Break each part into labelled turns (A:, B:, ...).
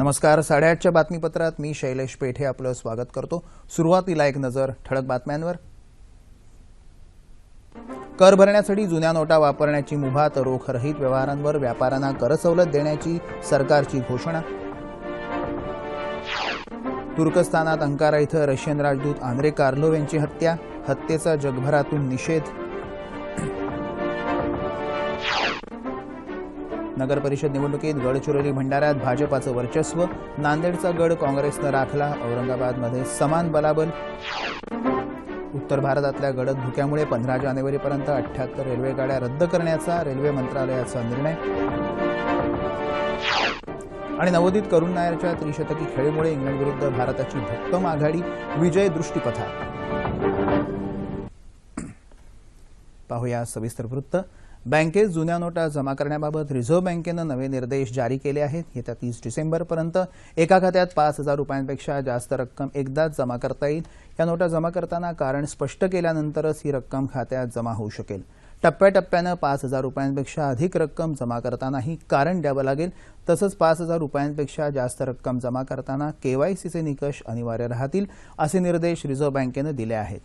A: नमस्कार साडेआठच्या बातमीपत्रात मी शैलेश पेठे आपलं स्वागत करतो सुरुवातीला एक नजर ठळक बातम्यांवर कर भरण्यासाठी जुन्या नोटा वापरण्याची मुभा तर रोखरहित व्यवहारांवर व्यापाऱ्यांना कर सवलत देण्याची सरकारची घोषणा तुर्कस्तानात अंकारा इथं रशियन राजदूत आंद्रे कार्लोव यांची हत्या हत्येचा जगभरातून निषेध नगर परिषद निवडणुकीत गडचिरोली भंडाऱ्यात भाजपाचं वर्चस्व नांदेडचा गड काँग्रेसनं राखला औरंगाबादमध्ये समान बलाबल उत्तर भारतातल्या गडद धुक्यामुळे पंधरा जानेवारीपर्यंत अठ्ठ्याहत्तर रेल्वेगाड्या रद्द करण्याचा रेल्वे मंत्रालयाचा निर्णय आणि नवोदित करुण नायरच्या त्रिशतकी खेळीमुळे इंग्लंडविरुद्ध भारताची भक्कम आघाडी विजय दृष्टीपथा पाहूया सविस्तर वृत्त बँकेत जुन्या नोटा जमा करण्याबाबत रिझर्व्ह बँकेनं नवे निर्देश जारी केले आहेत येत्या तीस डिसेंबरपर्यंत एका खात्यात पाच हजार रुपयांपेक्षा जास्त रक्कम एकदाच जमा करता येईल या नोटा जमा करताना कारण स्पष्ट केल्यानंतरच ही रक्कम खात्यात जमा होऊ शकेल टप्प्याटप्प्यानं पाच हजार रुपयांपेक्षा अधिक रक्कम जमा करतानाही कारण द्यावं लागेल तसंच पाच हजार रुपयांपेक्षा जास्त रक्कम जमा करताना केवायसीचे निकष अनिवार्य राहतील असे निर्देश रिझर्व्ह बँकेनं दिले आहेत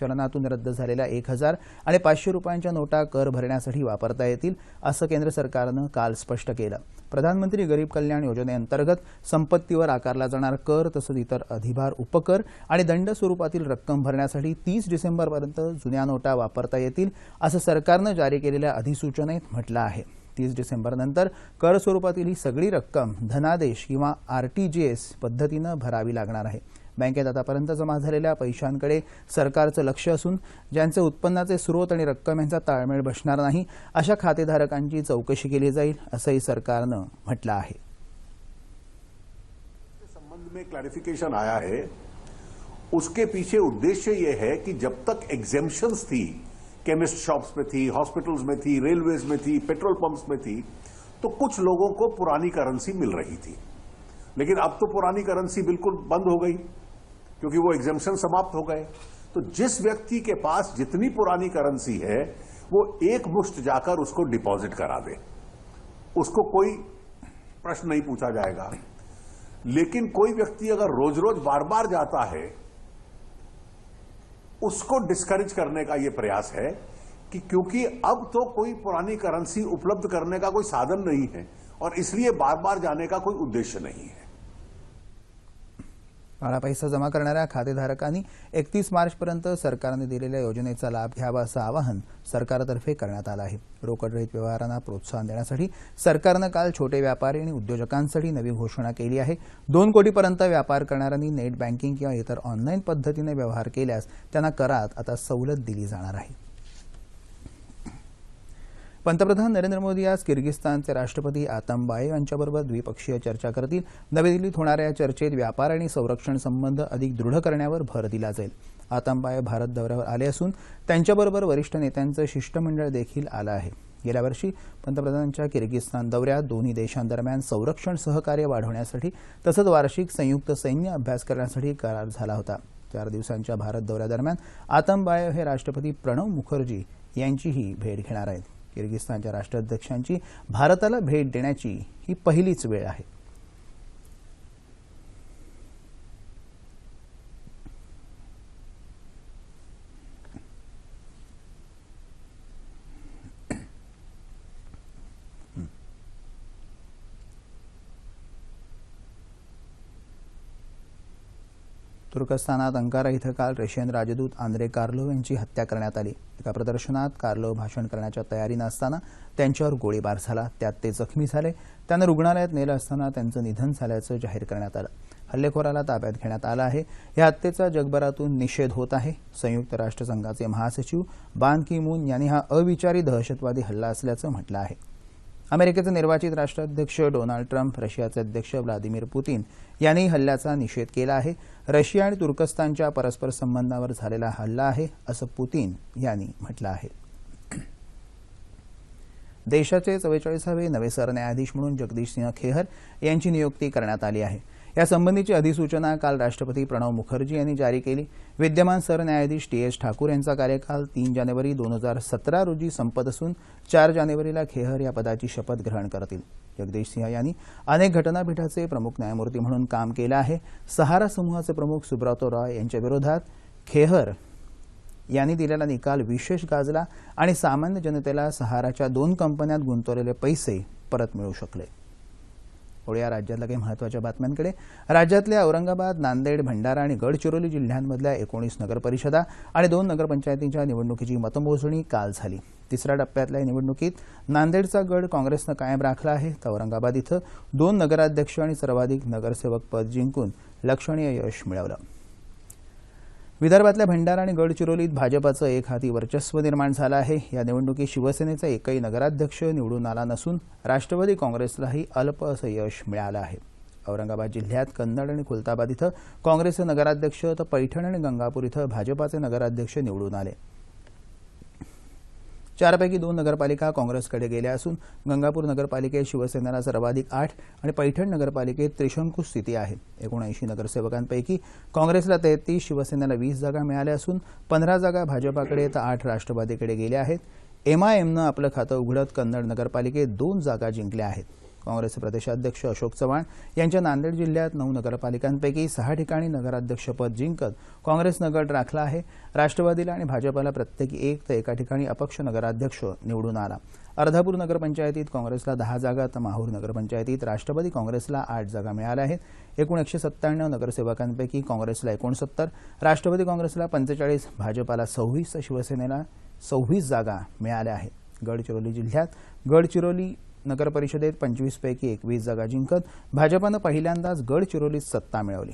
A: चलनातून रद्द झालेल्या एक हजार आणि पाचशे रुपयांच्या नोटा कर भरण्यासाठी वापरता येतील असं केंद्र सरकारनं काल स्पष्ट केलं प्रधानमंत्री गरीब कल्याण योजनेअंतर्गत संपत्तीवर आकारला जाणार कर तसंच इतर अधिभार उपकर आणि दंड स्वरूपातील रक्कम भरण्यासाठी तीस डिसेंबरपर्यंत जुन्या नोटा वापरता येतील असं सरकारनं जारी केलेल्या अधिसूचनेत म्हटलं आहे तीस डिसेंबरनंतर कर स्वरूपातील ही सगळी रक्कम धनादेश किंवा आरटीजीएस पद्धतीनं भरावी लागणार आहे बँकेत आतापर्यंत जमा झालेल्या पैशांकडे सरकारचं लक्ष असून ज्यांचे उत्पन्नाचे स्रोत आणि रक्कम यांचा ताळमेळ बसणार नाही अशा खातेधारकांची चौकशी केली जाईल असंही सरकारनं म्हटलं आहे संबंध में आया है उसके पीछे उद्देश्य ये है कि जब तक एग्जेम्पन्स थी केमिस्ट शॉप्स में थी हॉस्पिटल्स में थी रेलवेज में थी पेट्रोल पंप्स में थी तो कुछ लोगों को पुरानी करेंसी मिल रही थी लेकिन अब तो पुरानी करेंसी बिल्कुल बंद हो गई क्योंकि वो एग्जामेशन समाप्त हो गए तो जिस व्यक्ति के पास जितनी पुरानी करेंसी है वो एक मुश्त जाकर उसको डिपॉजिट करा दे उसको कोई प्रश्न नहीं पूछा जाएगा लेकिन कोई व्यक्ति अगर रोज रोज बार बार जाता है उसको डिस्करेज करने का यह प्रयास है कि क्योंकि अब तो कोई पुरानी करेंसी उपलब्ध करने का कोई साधन नहीं है और इसलिए बार बार जाने का कोई उद्देश्य नहीं है काळा पैसा जमा करणाऱ्या खातेधारकांनी एकतीस मार्चपर्यंत सरकारने दिलेल्या योजनेचा लाभ घ्यावा असं आवाहन सरकारतर्फे करण्यात आलं आहे रोकडरहित व्यवहारांना प्रोत्साहन देण्यासाठी सरकारनं काल छोटे व्यापारी आणि उद्योजकांसाठी नवी घोषणा केली आहे दोन कोटीपर्यंत व्यापार करणाऱ्यांनी नेट बँकिंग किंवा इतर ऑनलाईन पद्धतीने व्यवहार केल्यास त्यांना करात आता सवलत दिली जाणार आहे पंतप्रधान नरेंद्र मोदी आज किर्गिस्तानचे राष्ट्रपती आतमबाय यांच्याबरोबर द्विपक्षीय चर्चा करतील नवी दिल्लीत होणाऱ्या या चर्चेत व्यापार आणि संरक्षण संबंध अधिक दृढ करण्यावर भर दिला जाईल आतमबाय भारत दौऱ्यावर आले असून त्यांच्याबरोबर वरिष्ठ नेत्यांचं शिष्टमंडळ देखील आलं आहे गेल्या वर्षी पंतप्रधानांच्या किर्गिस्तान दौऱ्यात दोन्ही देशांदरम्यान संरक्षण सहकार्य वाढवण्यासाठी तसंच वार्षिक संयुक्त सैन्य अभ्यास करण्यासाठी करार झाला होता चार दिवसांच्या भारत दौऱ्यादरम्यान आतमबाय हे राष्ट्रपती प्रणव मुखर्जी यांचीही भेट घेणार आहेत किर्गिस्तानच्या राष्ट्राध्यक्षांची भारताला भेट देण्याची ही पहिलीच वेळ आहे तुर्कस्तानात अंकारा इथं काल रशियन राजदूत आंद्रे कार्लोव यांची हत्या करण्यात आली एका प्रदर्शनात कार्लोव भाषण करण्याच्या तयारी नसताना त्यांच्यावर गोळीबार झाला त्यात ते जखमी झाले त्यांना रुग्णालयात नेलं असताना त्यांचं निधन झाल्याचं जाहीर करण्यात आलं हल्लेखोराला ताब्यात घेण्यात आला आहे या हत्येचा जगभरातून निषेध होत आहे संयुक्त राष्ट्रसंघाचे महासचिव बान की मून यांनी हा अविचारी दहशतवादी हल्ला असल्याचं म्हटलं आहे अमेरिकेचे निर्वाचित राष्ट्राध्यक्ष डोनाल्ड ट्रम्प रशियाचे अध्यक्ष व्लादिमीर पुतीन यांनी हल्ल्याचा निषेध केला आहे रशिया आणि तुर्कस्तानच्या परस्पर संबंधावर झालेला हल्ला आहे असं पुतीन यांनी म्हटलं आहे देशाचे चव्वेचाळीसावे नवे सरन्यायाधीश म्हणून जगदीश सिंह खेहर यांची नियुक्ती करण्यात आली आहे यासंबंधीची अधिसूचना काल राष्ट्रपती प्रणव मुखर्जी यांनी जारी केली विद्यमान सरन्यायाधीश टी एस ठाकूर यांचा कार्यकाल तीन जानेवारी दोन हजार सतरा रोजी संपत असून चार जानेवारीला खेहर या पदाची शपथ ग्रहण करतील जगदीश सिंह यांनी अनेक घटनापीठाचे प्रमुख न्यायमूर्ती म्हणून काम केलं आहे सहारा समूहाचे प्रमुख सुब्रतो रॉय यांच्या विरोधात खेहर यांनी दिलेला निकाल विशेष गाजला आणि सामान्य जनतेला सहाराच्या दोन कंपन्यात गुंतवलेले पैसे परत मिळू शकले वळूया राज्यातल्या काही महत्त्वाच्या बातम्यांकडे राज्यातल्या औरंगाबाद नांदेड भंडारा आणि गडचिरोली जिल्ह्यांमधल्या एकोणीस नगरपरिषदा आणि दोन नगरपंचायतींच्या निवडणुकीची मतमोजणी काल झाली तिसऱ्या टप्प्यातल्या निवडणुकीत नांदेडचा गड काँग्रेसनं कायम राखला आहे तर औरंगाबाद इथं दोन नगराध्यक्ष आणि सर्वाधिक नगरसेवक पद जिंकून लक्षणीय यश मिळवलं विदर्भातल्या भंडारा आणि गडचिरोलीत भाजपाचं एक हाती वर्चस्व निर्माण झालं आहे या निवडणुकीत शिवसेनेचा एकही नगराध्यक्ष निवडून आला नसून राष्ट्रवादी काँग्रेसलाही अल्प असं यश मिळालं आहे औरंगाबाद जिल्ह्यात कन्नड आणि खुलताबाद इथं काँग्रेसचे नगराध्यक्ष तर पैठण आणि गंगापूर इथं भाजपाचे नगराध्यक्ष निवडून आले चारपैकी दोन नगरपालिका काँग्रेसकडे गेल्या असून गंगापूर नगरपालिकेत शिवसेनेला सर्वाधिक आठ आणि पैठण नगरपालिकेत त्रिशंकू स्थिती आहे एकोणऐंशी नगरसेवकांपैकी काँग्रेसला तेहतीस शिवसेनेला वीस जागा मिळाल्या असून पंधरा जागा भाजपाकडे तर आठ राष्ट्रवादीकडे गेल्या आहेत एमआयएमनं आपलं खातं उघडत कन्नड नगरपालिकेत दोन जागा जिंकल्या आहेत काँग्रेसचे प्रदेशाध्यक्ष अशोक चव्हाण यांच्या नांदेड जिल्ह्यात नऊ नगरपालिकांपैकी सहा ठिकाणी नगराध्यक्षपद जिंकत काँग्रेस नगर राखला आहे राष्ट्रवादीला आणि भाजपाला प्रत्येकी एक तर एका ठिकाणी अपक्ष नगराध्यक्ष निवडून आला अर्धापूर नगरपंचायतीत काँग्रेसला दहा जागा तर माहूर नगरपंचायतीत राष्ट्रवादी काँग्रेसला आठ जागा मिळाल्या आहेत एकूण एकशे सत्त्याण्णव नगरसेवकांपैकी काँग्रेसला एकोणसत्तर राष्ट्रवादी काँग्रेसला पंचेचाळीस भाजपाला सव्वीस शिवसेनेला सव्वीस जागा मिळाल्या आहेत गडचिरोली जिल्ह्यात गडचिरोली नगरपरिषदेत पंचवीसपैकी एकवीस जागा जिंकत भाजपानं पहिल्यांदाच गडचिरोलीत सत्ता मिळवली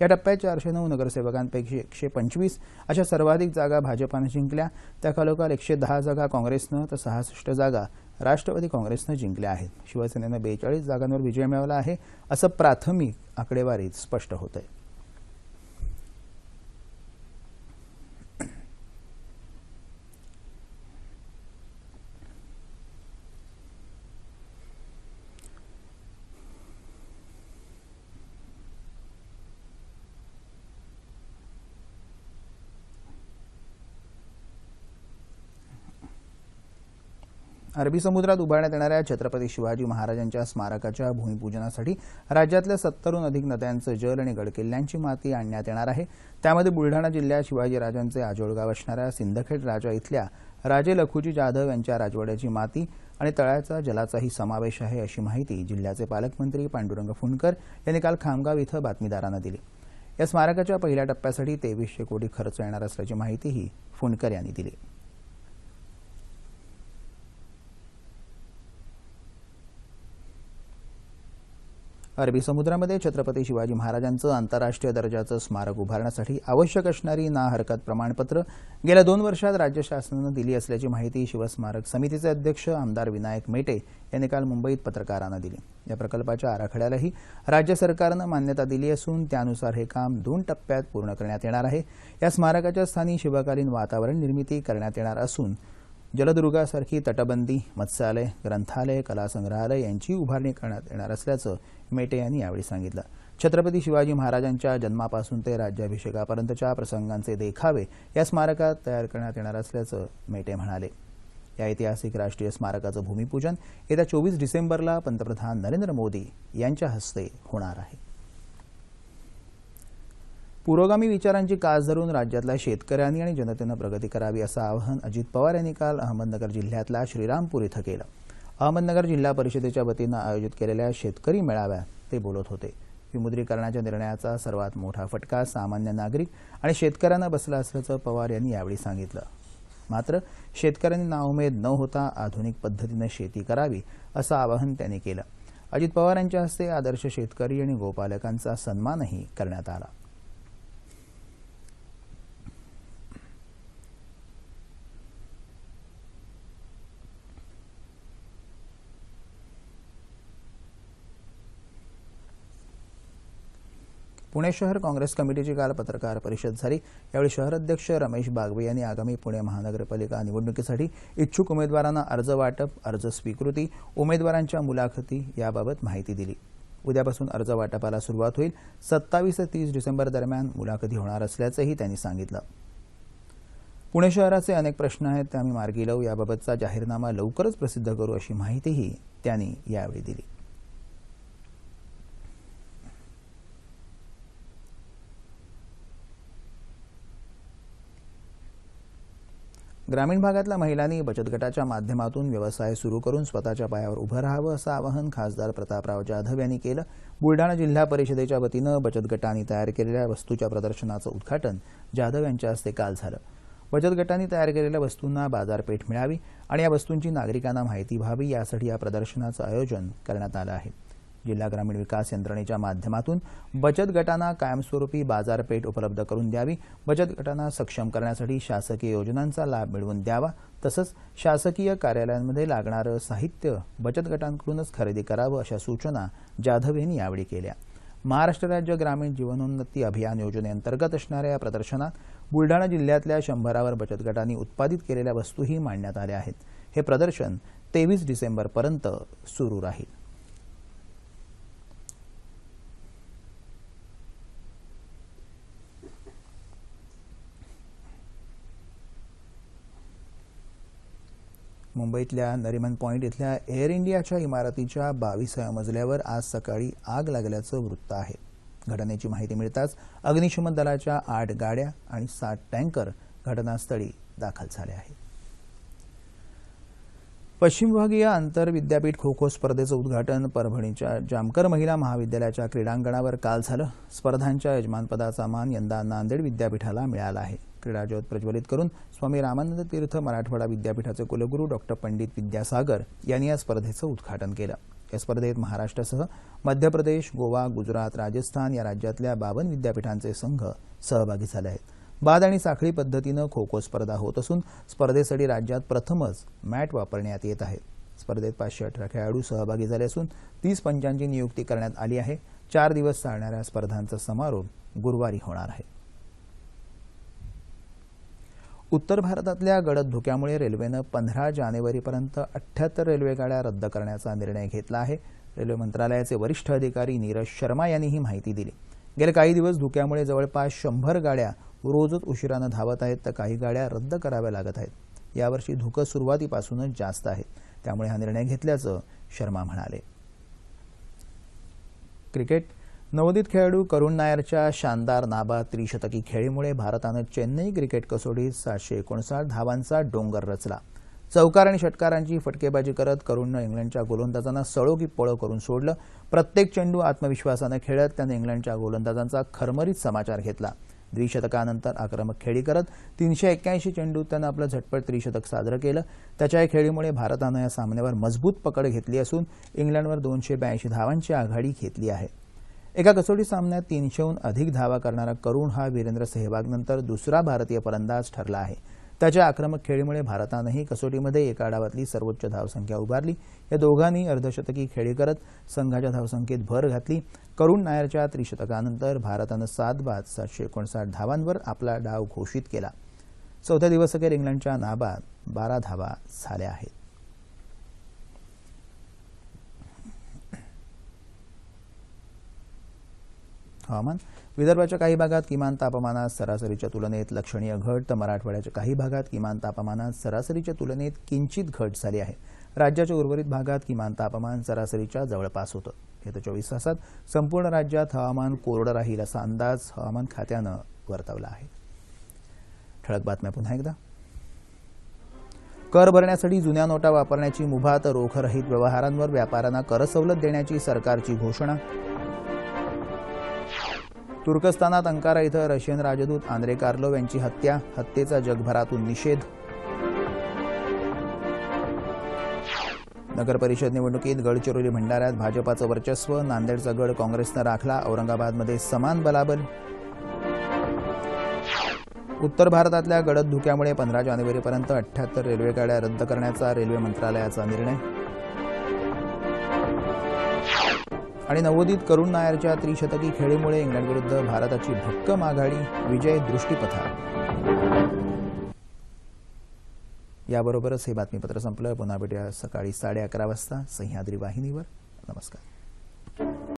A: या टप्प्यात चारशे नऊ नगरसेवकांपैकी एकशे पंचवीस अशा सर्वाधिक जागा भाजपानं जिंकल्या त्याखालोखाल एकशे दहा जागा काँग्रेसनं तर सहासष्ट जागा राष्ट्रवादी काँग्रेसनं जिंकल्या आहेत शिवसेनेनं बेचाळीस जागांवर विजय मिळवला आहे असं प्राथमिक आकडेवारीत स्पष्ट होत आहे अरबी समुद्रात उभारण्यात येणाऱ्या छत्रपती शिवाजी महाराजांच्या स्मारकाच्या भूमिपूजनासाठी राज्यातल्या सत्तरहून अधिक नद्यांचं जल आणि गडकिल्ल्यांची माती आणण्यात येणार आहे त्यामध्ये बुलढाणा जिल्ह्यात शिवाजीराजांचे आजोळगाव असणाऱ्या सिंदखेड राजा इथल्या राजे लखुजी जाधव यांच्या राजवाड्याची माती आणि तळ्याचा जलाचाही समावेश आहे अशी माहिती जिल्ह्याचे पालकमंत्री पांडुरंग फुंडकर यांनी काल खामगाव इथं बातमीदारांना दिली या स्मारकाच्या पहिल्या टप्प्यासाठी तेवीसशे कोटी खर्च येणार असल्याची माहितीही फुंडकर यांनी दिली अरबी समुद्रामध्ये छत्रपती शिवाजी महाराजांचं आंतरराष्ट्रीय दर्जाचं स्मारक उभारण्यासाठी आवश्यक असणारी ना हरकत प्रमाणपत्र गेल्या दोन वर्षात राज्य शासनानं दिली असल्याची माहिती शिवस्मारक समितीचे अध्यक्ष आमदार विनायक मेटे यांनी काल मुंबईत पत्रकारांना दिली या प्रकल्पाच्या आराखड्यालाही राज्य सरकारनं मान्यता दिली असून त्यानुसार हे काम दोन टप्प्यात पूर्ण करण्यात येणार आहे या स्मारकाच्या स्थानी शिवकालीन वातावरण निर्मिती करण्यात येणार असून जलदुर्गासारखी तटबंदी मत्स्यालय ग्रंथालय कलासंग्रहालय यांची उभारणी करण्यात येणार असल्याचं मेटे यांनी यावेळी सांगितलं छत्रपती शिवाजी महाराजांच्या जन्मापासून ते राज्याभिषेकापर्यंतच्या प्रसंगांचे देखावे या स्मारकात तयार करण्यात येणार असल्याचं मेटे म्हणाले या ऐतिहासिक राष्ट्रीय स्मारकाचं भूमिपूजन येत्या चोवीस डिसेंबरला पंतप्रधान नरेंद्र मोदी यांच्या हस्ते होणार आहे पुरोगामी विचारांची कास धरून राज्यातल्या शेतकऱ्यांनी आणि जनतेनं प्रगती करावी असं आवाहन अजित पवार यांनी काल अहमदनगर जिल्ह्यातल्या श्रीरामपूर इथं केलं अहमदनगर जिल्हा परिषदेच्या वतीनं आयोजित केलेल्या शेतकरी मेळाव्यात ते बोलत होते विमुद्रीकरणाच्या निर्णयाचा सर्वात मोठा फटका सामान्य नागरिक आणि शेतकऱ्यांना बसला असल्याचं पवार यांनी यावेळी सांगितलं मात्र शेतकऱ्यांनी नाउमेद न होता आधुनिक पद्धतीनं शेती करावी असं आवाहन त्यांनी केलं अजित पवार यांच्या हस्ते आदर्श शेतकरी आणि गोपालकांचा सन्मानही करण्यात आला पुणे शहर काँग्रेस कमिटीची काल पत्रकार परिषद झाली यावेळी शहराध्यक्ष रमेश बागवे यांनी आगामी पुणे महानगरपालिका निवडणुकीसाठी इच्छुक उमेदवारांना अर्ज वाटप अर्ज स्वीकृती उमेदवारांच्या मुलाखती याबाबत माहिती दिली उद्यापासून अर्ज वाटपाला सुरुवात होईल सत्तावीस ते तीस डिसेंबर दरम्यान मुलाखती होणार असल्याचंही त्यांनी सांगितलं पुणे शहराचे अनेक प्रश्न आहेत ते आम्ही मार्गी लावू याबाबतचा जाहीरनामा लवकरच प्रसिद्ध करू अशी माहितीही त्यांनी यावेळी दिली ग्रामीण भागातल्या महिलांनी बचत गटाच्या माध्यमातून व्यवसाय सुरू करून स्वतःच्या पायावर उभं राहावं असं आवाहन खासदार प्रतापराव जाधव यांनी केलं बुलडाणा जिल्हा परिषदेच्या वतीनं बचत गटांनी तयार केलेल्या वस्तूच्या प्रदर्शनाचं उद्घाटन जाधव यांच्या हस्ते काल झालं बचत गटांनी तयार केलेल्या वस्तूंना बाजारपेठ मिळावी आणि या वस्तूंची नागरिकांना माहिती व्हावी यासाठी या प्रदर्शनाचं आयोजन करण्यात आलं आहे जिल्हा ग्रामीण विकास यंत्रणेच्या माध्यमातून बचत गटांना कायमस्वरूपी बाजारपेठ उपलब्ध करून द्यावी बचत गटांना सक्षम करण्यासाठी शासकीय योजनांचा लाभ मिळवून द्यावा तसंच शासकीय कार्यालयांमध्ये लागणारं साहित्य बचत गटांकडूनच खरेदी करावं अशा सूचना जाधव यांनी यावेळी केल्या महाराष्ट्र राज्य ग्रामीण जीवनोन्नती अभियान योजनेअंतर्गत असणाऱ्या या प्रदर्शनात बुलढाणा जिल्ह्यातल्या शंभरावर बचत गटांनी उत्पादित केलेल्या वस्तूही मांडण्यात आल्या आहेत हे प्रदर्शन तेवीस डिसेंबरपर्यंत सुरू राहील मुंबईतल्या नरिमन पॉईंट इथल्या एअर इंडियाच्या इमारतीच्या बावीसव्या मजल्यावर आज सकाळी आग लागल्याचं वृत्त आहे घटनेची माहिती मिळताच अग्निशमन दलाच्या आठ गाड्या आणि सात टँकर घटनास्थळी दाखल झाले आहेत पश्चिम विभागीय आंतर विद्यापीठ खो खो स्पर्धेचं उद्घाटन परभणीच्या जामकर महिला महाविद्यालयाच्या क्रीडांगणावर काल झालं स्पर्धांच्या यजमानपदाचा मान यंदा नांदेड विद्यापीठाला मिळाला आहे क्रीडाज्योत प्रज्वलित करून स्वामी रामानंद तीर्थ मराठवाडा विद्यापीठाचे कुलगुरू डॉक्टर पंडित विद्यासागर यांनी या स्पर्धेचं उद्घाटन केलं या स्पर्धेत महाराष्ट्रासह मध्य प्रदेश गोवा गुजरात राजस्थान या राज्यातल्या बावन विद्यापीठांचे संघ सहभागी झाले आहेत बाद आणि साखळी पद्धतीनं खो खो स्पर्धा होत असून स्पर्धेसाठी राज्यात प्रथमच मॅट वापरण्यात येत आहे स्पर्धेत पाचशे अठरा खेळाडू सहभागी झाले असून तीस पंचांची नियुक्ती करण्यात आली आहे चार दिवस चालणाऱ्या स्पर्धांचा समारोप गुरुवारी होणार आहे उत्तर भारतातल्या गडद धुक्यामुळे रेल्वेनं पंधरा जानेवारीपर्यंत अठ्ठ्याहत्तर रेल्वेगाड्या रद्द करण्याचा निर्णय घेतला आहे रेल्वे मंत्रालयाचे वरिष्ठ अधिकारी नीरज शर्मा यांनी ही माहिती दिली गेले काही दिवस धुक्यामुळे जवळपास शंभर गाड्या रोजच उशिरानं धावत आहेत तर काही गाड्या रद्द कराव्या लागत आहेत यावर्षी धुकं सुरुवातीपासूनच जास्त आहे त्यामुळे हा निर्णय घेतल्याचं शर्मा म्हणाले क्रिकेट नवोदित खेळाडू करुण नायरच्या शानदार नाबा त्रिशतकी खेळीमुळे भारतानं चेन्नई क्रिकेट कसोटीत सातशे एकोणसाठ धावांचा डोंगर रचला चौकार आणि षटकारांची फटकेबाजी करत करुणनं इंग्लंडच्या गोलंदाजांना सळो की पळो करून सोडलं प्रत्येक चेंडू आत्मविश्वासानं खेळत त्यानं इंग्लंडच्या गोलंदाजांचा खरमरीत समाचार घेतला द्विशतकानंतर आक्रमक खेळी करत तीनशे एक्क्याऐंशी चेंडूत त्यानं आपलं झटपट त्रिशतक साजरं केलं त्याच्या या खेळीमुळे भारतानं या सामन्यावर मजबूत पकड घेतली असून इंग्लंडवर दोनशे ब्याऐंशी धावांची आघाडी घेतली आहे एका कसोटी सामन्यात तीनशेहून अधिक धावा करणारा करुण हा वीरेंद्र सेहवागनंतर दुसरा भारतीय फलंदाज ठरला आहे त्याच्या आक्रमक खेळीमुळे भारतानंही कसोटीमध्ये एका डावातली सर्वोच्च धावसंख्या उभारली या दोघांनी अर्धशतकी खेळी करत संघाच्या धावसंख्येत भर घातली करुण नायरच्या त्रिशतकानंतर भारतानं सात बाद सातशे एकोणसाठ धावांवर आपला डाव घोषित केला चौथ्या दिवसअखेर इंग्लंडच्या नाबाद बारा धावा झाल्या आहेत हवामान विदर्भाच्या काही भागात किमान तापमानात सरासरीच्या तुलनेत लक्षणीय घट तर मराठवाड्याच्या काही भागात किमान तापमानात सरासरीच्या तुलनेत किंचित घट झाली आहे राज्याच्या उर्वरित भागात किमान तापमान सरासरीच्या जवळपास होतं येत्या चोवीस तासात संपूर्ण राज्यात हवामान कोरडं राहील असा अंदाज हवामान खात्यानं वर्तवला आहे ठळक बातम्या पुन्हा एकदा कर भरण्यासाठी जुन्या नोटा वापरण्याची मुभात रोखरहित व्यवहारांवर व्यापाऱ्यांना कर सवलत देण्याची सरकारची घोषणा तुर्कस्तानात अंकारा इथं रशियन राजदूत आंद्रे कार्लोव यांची हत्या हत्येचा जगभरातून निषेध नगरपरिषद निवडणुकीत गडचिरोली भंडाऱ्यात भाजपाचं वर्चस्व नांदेडचा गड काँग्रेसनं राखला औरंगाबादमध्ये समान बलाबल उत्तर भारतातल्या गडद धुक्यामुळे पंधरा जानेवारीपर्यंत अठ्ठ्याहत्तर रेल्वेगाड्या रद्द करण्याचा रेल्वे मंत्रालयाचा निर्णय आणि नवोदित करुण नायरच्या त्रिशतकी खेळीमुळे इंग्लंडविरुद्ध भारताची भक्कम आघाडी विजय दृष्टीपथा याबरोबरच हे बातमीपत्र संपलं पुन्हा भेटूया सकाळी साडे अकरा वाजता सह्याद्री वाहिनीवर नमस्कार